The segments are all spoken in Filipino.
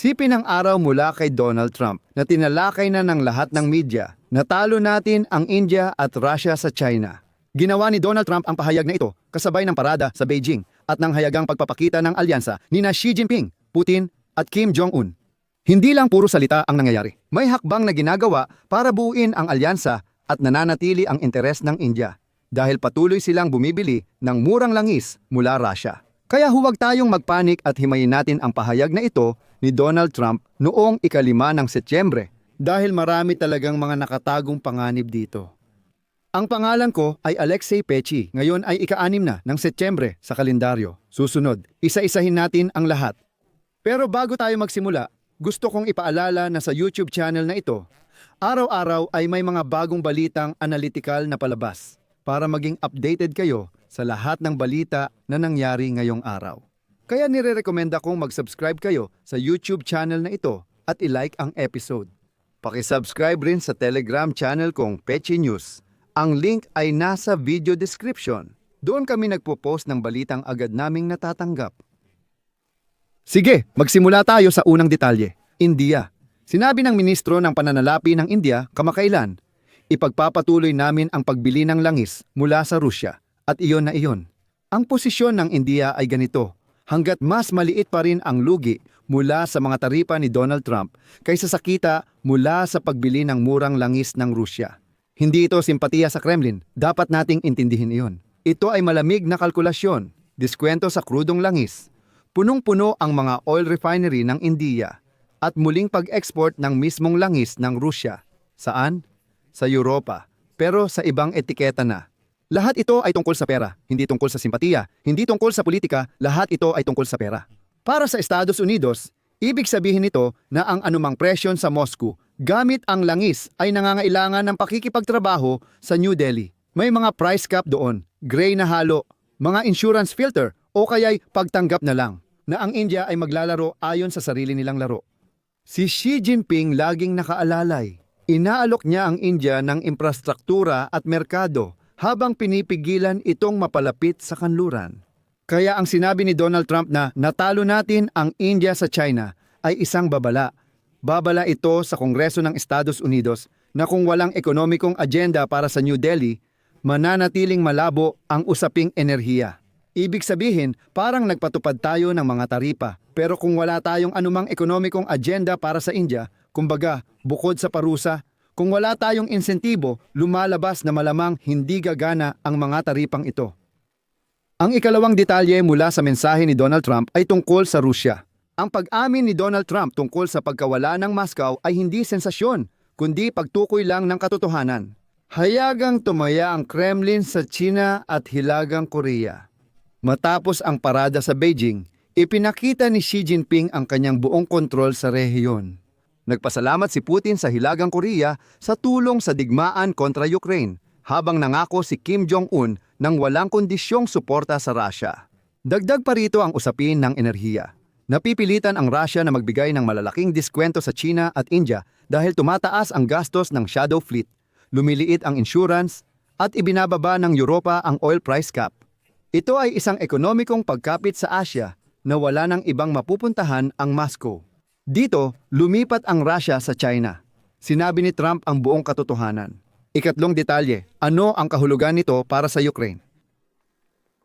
Sipin ang araw mula kay Donald Trump na tinalakay na ng lahat ng media. Natalo natin ang India at Russia sa China. Ginawa ni Donald Trump ang pahayag na ito kasabay ng parada sa Beijing at ng hayagang pagpapakita ng alyansa ni na Xi Jinping, Putin at Kim Jong-un. Hindi lang puro salita ang nangyayari. May hakbang na ginagawa para buuin ang alyansa at nananatili ang interes ng India dahil patuloy silang bumibili ng murang langis mula Russia. Kaya huwag tayong magpanik at himayin natin ang pahayag na ito ni Donald Trump noong ikalima ng Setyembre dahil marami talagang mga nakatagong panganib dito. Ang pangalan ko ay Alexei Pechi. Ngayon ay ika-anim na ng Setyembre sa kalendaryo. Susunod, isa-isahin natin ang lahat. Pero bago tayo magsimula, gusto kong ipaalala na sa YouTube channel na ito, araw-araw ay may mga bagong balitang analytical na palabas para maging updated kayo sa lahat ng balita na nangyari ngayong araw. Kaya nire-recommenda kong mag-subscribe kayo sa YouTube channel na ito at ilike ang episode. Pakisubscribe rin sa Telegram channel kong Pechi News. Ang link ay nasa video description. Doon kami nagpo-post ng balitang agad naming natatanggap. Sige, magsimula tayo sa unang detalye. India. Sinabi ng ministro ng pananalapi ng India kamakailan, ipagpapatuloy namin ang pagbili ng langis mula sa Rusya at iyon na iyon. Ang posisyon ng India ay ganito, hanggat mas maliit pa rin ang lugi mula sa mga taripa ni Donald Trump kaysa sa kita mula sa pagbili ng murang langis ng Rusya. Hindi ito simpatiya sa Kremlin, dapat nating intindihin iyon. Ito ay malamig na kalkulasyon, diskwento sa krudong langis. Punong-puno ang mga oil refinery ng India at muling pag-export ng mismong langis ng Rusya. Saan? Sa Europa, pero sa ibang etiketa na. Lahat ito ay tungkol sa pera, hindi tungkol sa simpatiya, hindi tungkol sa politika, lahat ito ay tungkol sa pera. Para sa Estados Unidos, ibig sabihin nito na ang anumang presyon sa Moscow gamit ang langis ay nangangailangan ng pakikipagtrabaho sa New Delhi. May mga price cap doon, gray na halo, mga insurance filter o kaya'y pagtanggap na lang na ang India ay maglalaro ayon sa sarili nilang laro. Si Xi Jinping laging nakaalalay. Inaalok niya ang India ng infrastruktura at merkado habang pinipigilan itong mapalapit sa kanluran. Kaya ang sinabi ni Donald Trump na natalo natin ang India sa China ay isang babala. Babala ito sa Kongreso ng Estados Unidos na kung walang ekonomikong agenda para sa New Delhi, mananatiling malabo ang usaping enerhiya. Ibig sabihin, parang nagpatupad tayo ng mga taripa. Pero kung wala tayong anumang ekonomikong agenda para sa India, kumbaga, bukod sa parusa, kung wala tayong insentibo, lumalabas na malamang hindi gagana ang mga taripang ito. Ang ikalawang detalye mula sa mensahe ni Donald Trump ay tungkol sa Rusya. Ang pag-amin ni Donald Trump tungkol sa pagkawala ng Moscow ay hindi sensasyon, kundi pagtukoy lang ng katotohanan. Hayagang tumaya ang Kremlin sa China at Hilagang Korea. Matapos ang parada sa Beijing, ipinakita ni Xi Jinping ang kanyang buong kontrol sa rehiyon. Nagpasalamat si Putin sa Hilagang Korea sa tulong sa digmaan kontra Ukraine, habang nangako si Kim Jong-un ng walang kondisyong suporta sa Russia. Dagdag pa rito ang usapin ng enerhiya. Napipilitan ang Russia na magbigay ng malalaking diskwento sa China at India dahil tumataas ang gastos ng shadow fleet, lumiliit ang insurance, at ibinababa ng Europa ang oil price cap. Ito ay isang ekonomikong pagkapit sa Asia na wala ng ibang mapupuntahan ang Moscow. Dito, lumipat ang Russia sa China. Sinabi ni Trump ang buong katotohanan. Ikatlong detalye, ano ang kahulugan nito para sa Ukraine?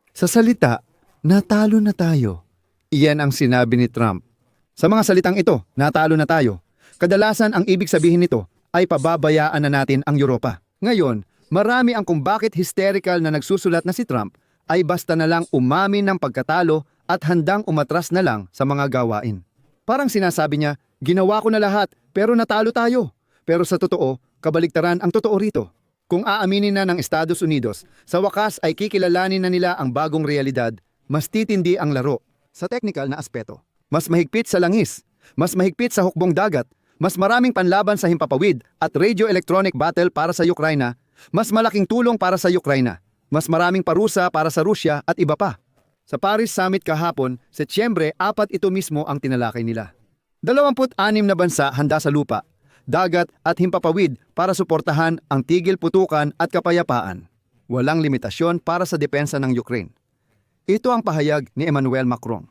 Sa salita, natalo na tayo. Iyan ang sinabi ni Trump. Sa mga salitang ito, natalo na tayo. Kadalasan ang ibig sabihin nito ay pababayaan na natin ang Europa. Ngayon, marami ang kung bakit hysterical na nagsusulat na si Trump ay basta na lang umamin ng pagkatalo at handang umatras na lang sa mga gawain. Parang sinasabi niya, ginawa ko na lahat pero natalo tayo. Pero sa totoo, kabaligtaran ang totoo rito. Kung aaminin na ng Estados Unidos, sa wakas ay kikilalanin na nila ang bagong realidad, mas titindi ang laro sa technical na aspeto. Mas mahigpit sa langis, mas mahigpit sa hukbong dagat, mas maraming panlaban sa himpapawid at radio-electronic battle para sa Ukraina, mas malaking tulong para sa Ukraina, mas maraming parusa para sa Rusya at iba pa. Sa Paris Summit kahapon, Setyembre, apat ito mismo ang tinalakay nila. 26 na bansa handa sa lupa, dagat at himpapawid para suportahan ang tigil putukan at kapayapaan. Walang limitasyon para sa depensa ng Ukraine. Ito ang pahayag ni Emmanuel Macron.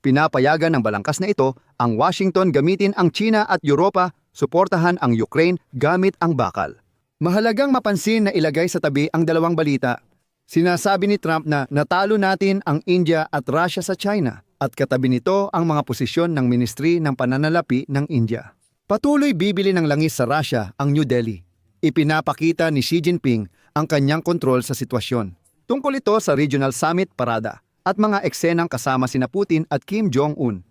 Pinapayagan ng balangkas na ito ang Washington gamitin ang China at Europa suportahan ang Ukraine gamit ang bakal. Mahalagang mapansin na ilagay sa tabi ang dalawang balita. Sinasabi ni Trump na natalo natin ang India at Russia sa China at katabi nito ang mga posisyon ng Ministry ng Pananalapi ng India. Patuloy bibili ng langis sa Russia ang New Delhi. Ipinapakita ni Xi Jinping ang kanyang kontrol sa sitwasyon. Tungkol ito sa Regional Summit Parada at mga eksenang kasama sina Putin at Kim Jong-un.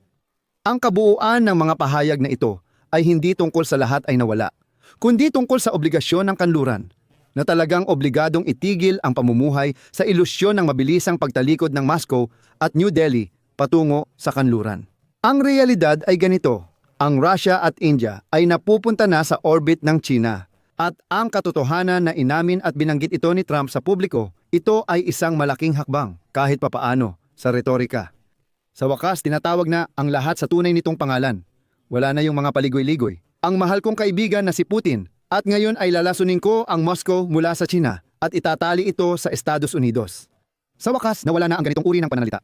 Ang kabuuan ng mga pahayag na ito ay hindi tungkol sa lahat ay nawala, kundi tungkol sa obligasyon ng kanluran na talagang obligadong itigil ang pamumuhay sa ilusyon ng mabilisang pagtalikod ng Moscow at New Delhi patungo sa kanluran. Ang realidad ay ganito, ang Russia at India ay napupunta na sa orbit ng China. At ang katotohanan na inamin at binanggit ito ni Trump sa publiko, ito ay isang malaking hakbang kahit papaano sa retorika. Sa wakas, tinatawag na ang lahat sa tunay nitong pangalan. Wala na yung mga paligoy-ligoy. Ang mahal kong kaibigan na si Putin at ngayon ay lalasunin ko ang Moscow mula sa China at itatali ito sa Estados Unidos. Sa wakas, nawala na ang ganitong uri ng pananalita.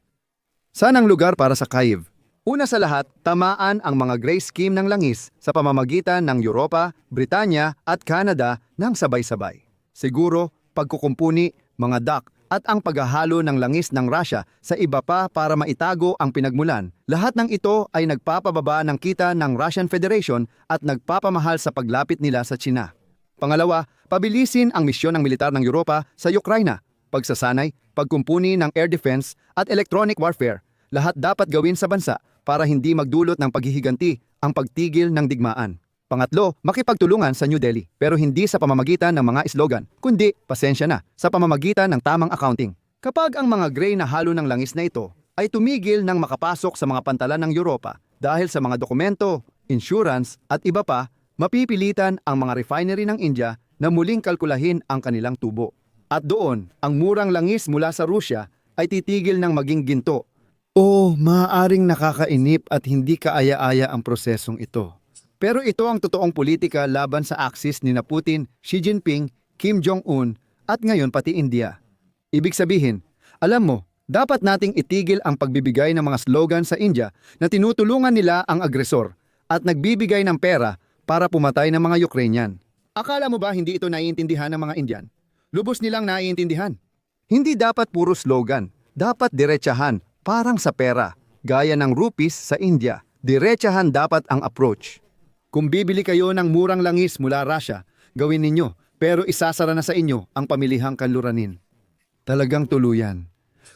Saan lugar para sa Kyiv? Una sa lahat, tamaan ang mga gray scheme ng langis sa pamamagitan ng Europa, Britanya at Canada ng sabay-sabay. Siguro, pagkukumpuni, mga dock at ang paghahalo ng langis ng Russia sa iba pa para maitago ang pinagmulan. Lahat ng ito ay nagpapababa ng kita ng Russian Federation at nagpapamahal sa paglapit nila sa China. Pangalawa, pabilisin ang misyon ng militar ng Europa sa Ukraina, pagsasanay, pagkumpuni ng air defense at electronic warfare. Lahat dapat gawin sa bansa para hindi magdulot ng paghihiganti ang pagtigil ng digmaan. Pangatlo, makipagtulungan sa New Delhi pero hindi sa pamamagitan ng mga slogan, kundi, pasensya na, sa pamamagitan ng tamang accounting. Kapag ang mga gray na halo ng langis na ito ay tumigil ng makapasok sa mga pantalan ng Europa dahil sa mga dokumento, insurance at iba pa, mapipilitan ang mga refinery ng India na muling kalkulahin ang kanilang tubo. At doon, ang murang langis mula sa Rusya ay titigil ng maging ginto Oh, maaaring nakakainip at hindi kaaya-aya ang prosesong ito. Pero ito ang totoong politika laban sa aksis ni na Putin, Xi Jinping, Kim Jong-un at ngayon pati India. Ibig sabihin, alam mo, dapat nating itigil ang pagbibigay ng mga slogan sa India na tinutulungan nila ang agresor at nagbibigay ng pera para pumatay ng mga Ukrainian. Akala mo ba hindi ito naiintindihan ng mga Indian? Lubos nilang naiintindihan. Hindi dapat puro slogan, dapat diretsahan parang sa pera, gaya ng rupees sa India. Diretsahan dapat ang approach. Kung bibili kayo ng murang langis mula Russia, gawin ninyo, pero isasara na sa inyo ang pamilihang kanluranin. Talagang tuluyan.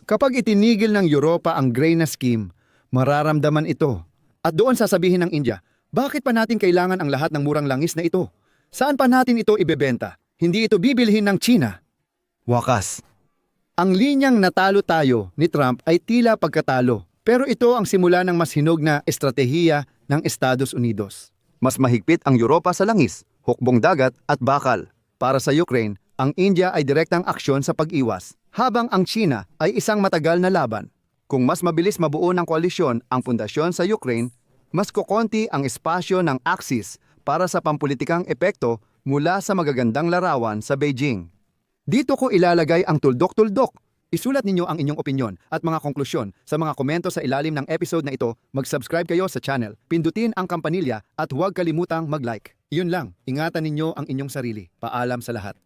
Kapag itinigil ng Europa ang na scheme, mararamdaman ito. At doon sasabihin ng India, bakit pa natin kailangan ang lahat ng murang langis na ito? Saan pa natin ito ibebenta? Hindi ito bibilhin ng China. Wakas. Ang linyang natalo tayo ni Trump ay tila pagkatalo, pero ito ang simula ng mas hinog na estratehiya ng Estados Unidos. Mas mahigpit ang Europa sa langis, hukbong dagat at bakal. Para sa Ukraine, ang India ay direktang aksyon sa pag-iwas, habang ang China ay isang matagal na laban. Kung mas mabilis mabuo ng koalisyon ang pundasyon sa Ukraine, mas kukonti ang espasyo ng Axis para sa pampulitikang epekto mula sa magagandang larawan sa Beijing. Dito ko ilalagay ang tuldok-tuldok. Isulat ninyo ang inyong opinyon at mga konklusyon sa mga komento sa ilalim ng episode na ito. Mag-subscribe kayo sa channel, pindutin ang kampanilya at huwag kalimutang mag-like. Yun lang, ingatan ninyo ang inyong sarili. Paalam sa lahat.